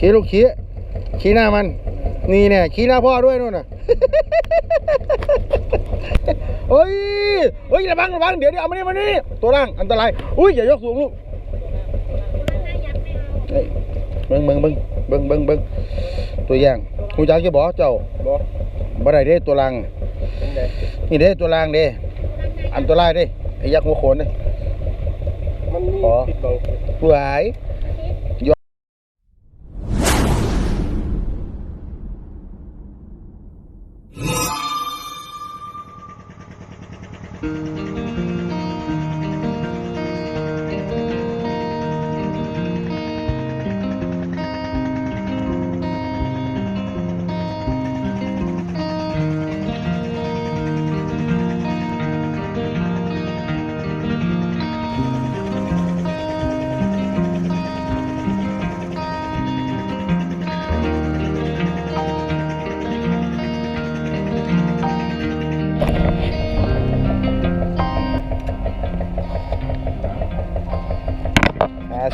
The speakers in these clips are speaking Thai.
ขี้ลูกขี้ขี้หน้ามัน นี่เนี่ยขี้หน้าพ่อด้วยนู่นน่ะเฮ้ยเฮ้ยระวังระวังเดี๋ยวเดี๋ยวเอามานี่มานี่ตัวล่างอันตรายอุ้ยอย่ายกสูงลูกเฮ้ยเบิ่งเบิ่งเบิ่งเบิ่งเบิ่งเบิ่งตัวอย่างกูจักจะบอกเจ้าบ่บ่ได้เด้ตัวล่างเป็นไงนี่เด้ตัวล่างเด้อันตรายเด้ไอ้ยักษ์หัวโขนเด้มันมีขอผิดบังหวาย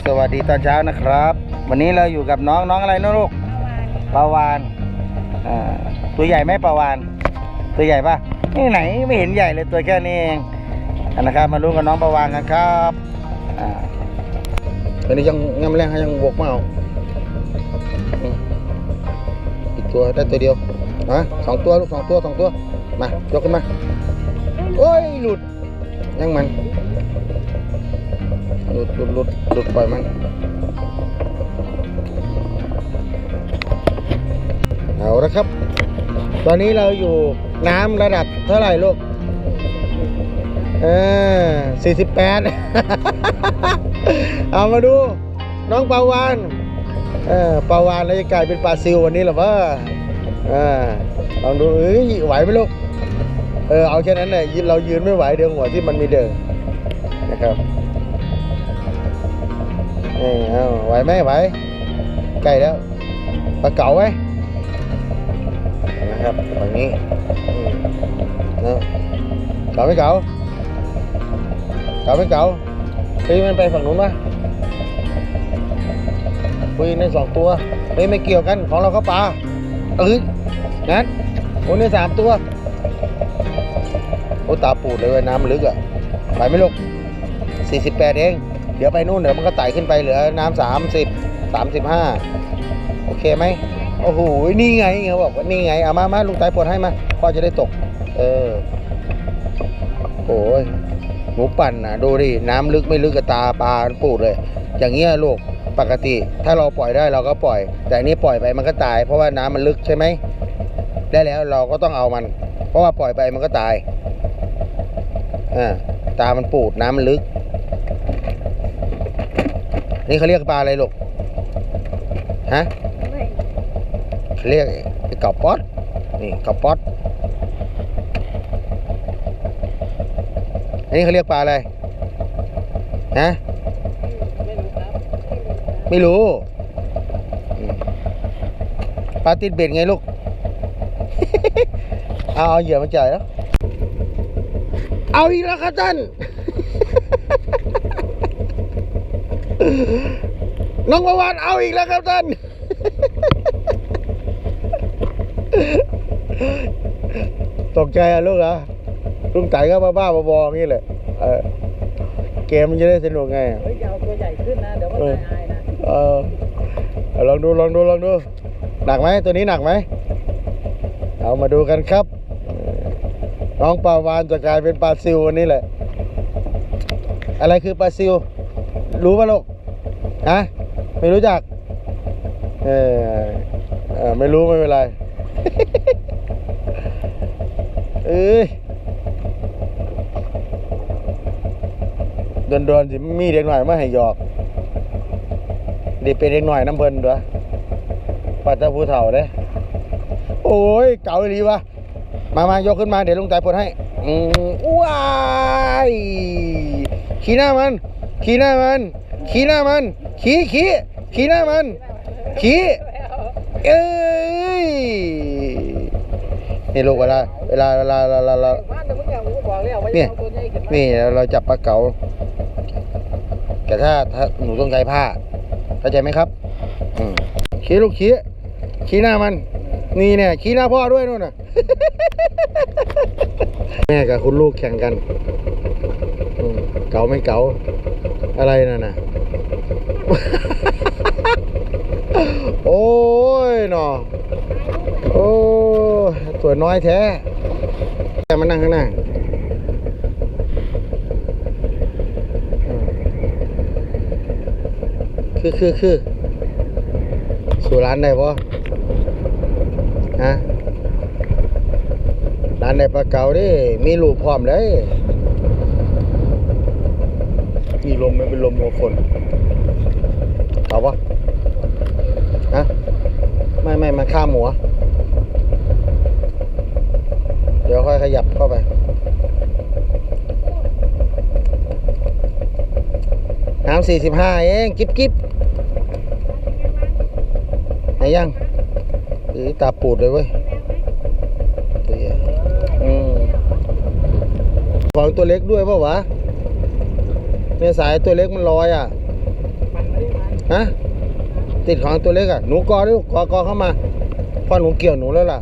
สวัสดีตอนเช้านะครับ วันนี้เราอยู่กับน้องน้องอะไรนะลูกปลาวานอ่าตัวใหญ่ไหมปลาวานตัวใหญ่ปะนี่ไหนไม่เห็นใหญ่เลยตัวแค่นี้เองอะนะครับมาลุ้นกับน้องปลาวานกันครับอ่าตอนนี้ยังงำแรงให้ยังบวกมาเอาอืมอีกตัวได้ตัวเดียวฮะสองตัวลูกสองตัวสองตัวมายกขึ้นมาโอ้ยหลุดยังมัน หลุดหลุดหลุดหลุดปล่อยมันเอาละครับ ตอนนี้เราอยู่น้ำระดับเท่าไหร่ลูกเออสี่สิบแปดเอามาดู น้องปาวานเออปาวานแล้วจะกลายเป็นปลาซิววันนี้หรอวะเออลองดูเอ้ยไหวไหมลูกเออเอาแค่นั้นเลยเรายืนไม่ไหวเดี๋ยวหัวที่มันมีเดินนะครับ เออเอาไหวไหมไหวใกล้แล้วปลาเก๋าไหมนะครับฝั่งนี้อืมเนะเก๋าไม่เก๋าเก๋าไม่เก๋าเฮ้ยมันไปฝั่งนู้นวะคุยในสองตัวเฮ้ยไม่เกี่ยวกันของเราก็ปลาเอ้ยงั้นโอ้ในสามตัวโอ้ตาปูดเลยว้น้ำลึกอะไปไหม่ลูกสี่สิบแปดเอง เดี๋ยวไปนู่นเดี๋ยวมันก็ไต่ขึ้นไปเหลือน้ำสามสิบสามสิบห้าโอเคไหมโอ้โหนี่ไงเขาบอกว่านี่ไงเอามามาลุงไต่ปลดให้มาพ่อจะได้ตก เออโอ้ยหมูปั่นนะดูดิน้ำลึกไม่ลึกกับตาปลาปูดเลย อย่างเงี้ยลูกปกติ ถ้าเราปล่อยได้เราก็ปล่อย แต่อันนี้ปล่อยไปมันก็ตาย เพราะว่าน้ำมันลึกใช่ไหมได้แล้วเราก็ต้องเอามัน เพราะว่าปล่อยไปมันก็ตายอ่าตามันปูดน้ำมันลึก นี่เขาเรียกปลาอะไรลูก ฮะเขาเรียกไอ้เก่าป๊อดนี่เก่าป๊อดอันนี้เขาเรียกปลาอะไร ฮะ ไม่รู้ ปลาติดเบ็ดไงลูก เอาเอาเหยื่อมาจ่ายแล้ว เอาอีกแล้วครับท่าน น้องประวานเอาอีกแล้วครับท่าน ตกใจอะลูกเหรอลุงไต่ก็บ้าๆบอๆอย่างนี้แหละเออเกมมันจะได้สนุกไงอะเฮ้ยอย่าเอาตัวใหญ่ขึ้นนะ เดี๋ยวมันเอออายๆนะเออเอาลองดูลองดูลองดู หนักไหมตัวนี้หนักไหม เอามาดูกันครับเออน้องปลาวานจะกลายเป็นปลาซิววันนี้แหละ อะไรคือปลาซิว รู้ป่ะลูก ฮะไม่รู้จัก เออเออไม่รู้ไม่เป็นไร เอ้ยโดนๆสิมีเด็กหน่อยมาให้หยอกเด็กเป็นเด็กหน่อยน้ำเพิ่นด้วยปัดเจ้าผู้เฒ่าเด้โอ้ย เก่าดีวะมามายกขึ้นมาเดี๋ยวลุงใจปลดให้อืมว้าย ขี่หน้ามัน ขี่หน้ามัน ขี่หน้ามัน ขี่ขี่ขี่หน้ามัน ขี่เอ้ยนี่ลูกเวลาเวลาเวลาเวลาเราเดี๋ยวมึงอย่าเนี่ยนี่เราจับปลาเก๋าแต่ถ้าถ้าหนูต้องใช้ผ้าเข้าใจไหมครับขี่ลูกขี่ขี่หน้ามัน นี่เนี่ยขี่หน้าพ่อด้วยนู่นน่ะแม่กับคุณลูกแข่งกันเก๋าไม่เก๋าอะไรนั่นน่ะ โอ้ยหนอโอ้ตัวน้อยแท้แกมานั่งข้างหน้าคือคือคือสู่ร้านได้ปะฮะร้านในปลาเก๋าดิมีรูปพร้อมเลยมีลมไม่เป็นลมหัวฝน เอาปะฮะไม่ไม่มาข้ามหัว เดี๋ยวค่อยขยับเข้าไปน้ำสี่สิบห้าเองกิ๊บกิ๊บไหนยังอือตาปูดเลยเว้ยของตัวเล็กด้วยเปล่าวะเนี่ยสายตัวเล็กมันลอยอะ ฮะติดของตัวเล็กอะหนูกอดิกอกอเข้ามาพ่อหนูเกี่ยวหนูแล้วล่ะ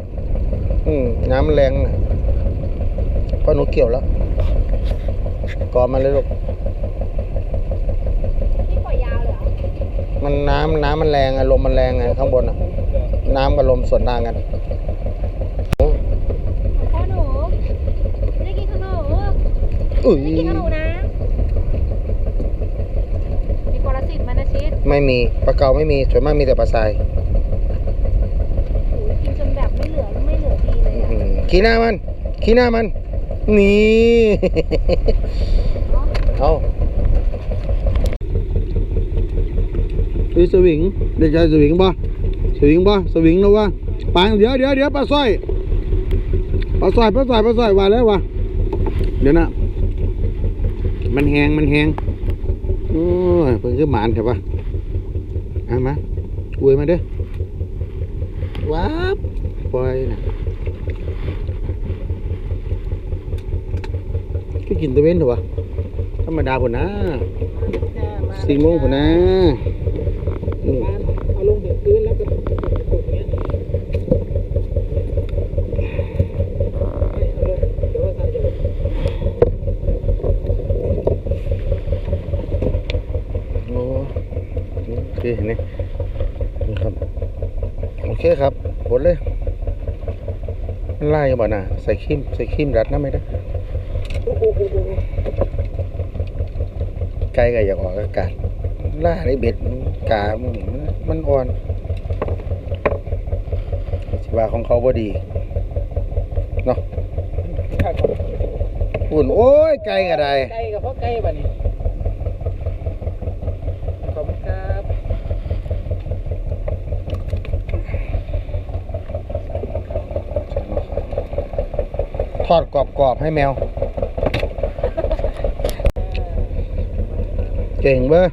อืมน้ำมันแรงน่ะพ่อหนูเกี่ยวแล้วกอมาเลยลูกนี่ปล่อยยาวเลยเหรอมันน้ำน้ำมันแรงอะลมมันแรงไงข้างบนอะน้ำกับลมสวนทางกันโอ้พ่อหนูไม่ได้กินขนมอุ้ยไม่ได้กินขนมนะ มีปรสิต ไหมนะชิดไม่มีปลาเก๋าไม่มีส่วนมากมีแต่ปลาทรายโอ้ยกินจนแบบไม่เหลือไม่เหลือดีเลยอะอืมขี้หน้ามันขี้หน้ามันนี่เนาะเอาดูสวิงเด็กชายสวิงป่ะสวิงป่ะสวิงแล้ววะปางเดี๋ยวเดี๋ยวเดี๋ยวปลาสร้อยปลาสร้อยปลาสร้อยปลาสร้อยว่าแล้ววะเดี๋ยวนะมันแหงมันแหงโอ้ยเพิ่งคือหมานใช่ปะ เอามาอวยมาเด้อว้าบปล่อยนะก็กินตะเว้นเถอะวะธรรมดาพุ่นนะสี่โมงพุ่นนะอืม เอาลงถึงพื้นแล้วก็กดอย่างเงี้ยไม่เอาลงเดี๋ยวว่าทางจะหลุด โอ้ โอเคนี่นครับ โอเคครับหมดเลยมันไล่บ่นะใส่ครีมใส่ครีมรัดนะไม่ได้ไก่ก็อยากออกอากาศล่าในเบ็ดกามันมันอ่อนสิว่าของเขาบ่ดีเนาะอุ่นโอ้ยไก่ก็ได้ใกลกับพ่อใกลบ้านี้ขอบคุณครับ ท อดกรอบๆให้แมว เก่งเบ้อ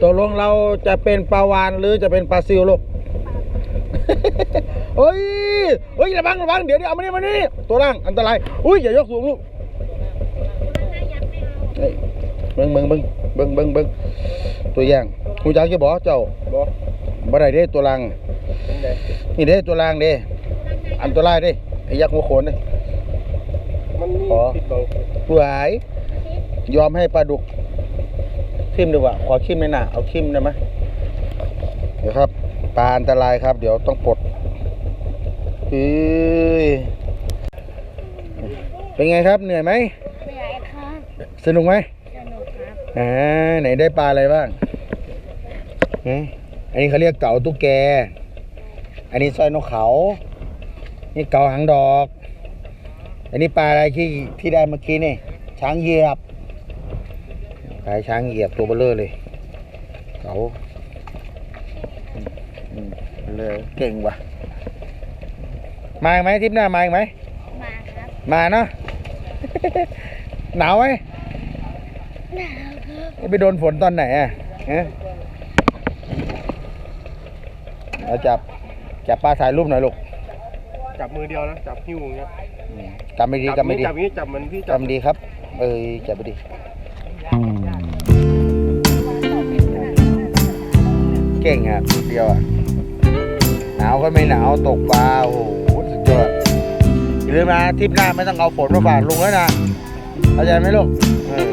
ตกลงเราจะเป็นปลาวานหรือจะเป็นปลาซิวลูกเฮ้ยเฮ้ยระวังระวังเดี๋ยวเดี๋ยวเอามานี่มานี่ตัวล่างอันตราย อุ้ยอย่ายกสูงลูกเฮ้ยเบิ้งเบิ้งเบิ้งเบิ้งเบิ้งเบิ้งตัวอย่างหูจักจะบอกเจ้าบอกบ่ได้เด้ตัวล่างเป็นไงนี่เด้ตัวล่างเด้อันตรายเด้ไอ้ ยักษ์หัวโขนเด้มันมีขอผิดบอกหวายยอมให้ปลาดุกทิมดีกว่าขอทิมในอยหน่ะเอาทิมได้ไหมเดี๋ยวครับปลาอันตรายครับ เดี๋ยวต้องปลดเฮ้ยเป็นไงครับเหนื่อยไหมเหนื่อยค่ะสนุกไหมสนุกครับอ่าไหนได้ปลาอะไรบ้างฮะอันนี้เขาเรียกเก๋าตุ๊กแก อันนี้สร้อยนกเขา นี่เก๋าหางดอก อันนี้ปลาอะไรที่ที่ได้เมื่อกี้นี่ช้างเหยียบปลาช้างเหยียบตัวเบลเลอร์เลยเก๋าอืมอืมเลยเก่งว่ะ มาอีกไหมทริปหน้ามาอีกไหมมาครับมาเนาะหนาวไหมหนาวครับไปโดนฝนตอนไหนอะฮะเอาจับจับปลาถ่ายรูปหน่อยลูก จับมือเดียวนะจับหิ้วอย่างเงี้ยอืมจำไม่ดีจำไม่ดีจับอย่างนี้จับเหมือนพี่จับ จำดีครับ เอ้ยจับไม่ดี เก่งอะเดียวอะ หนาวก็ไม่หนาวตกปลาโอ้โหสุดยอดอย่าลืมนะทริปหน้าไม่ต้องเอาฝนมาฝากลุงแล้วนะเข้าใจไหมลูกเออ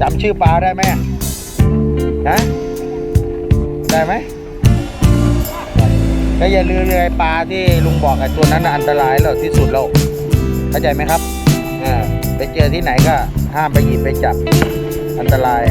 จำชื่อปลาได้ไหมอะฮะได้ไหม ก็อย่าลืมเลยปลาที่ลุงบอกไอ้ตัวนั้นอันตรายแล้วที่สุดแล้วเข้าใจไหมครับอ่าไปเจอที่ไหนก็ห้ามไปหยิบไปจับอันตราย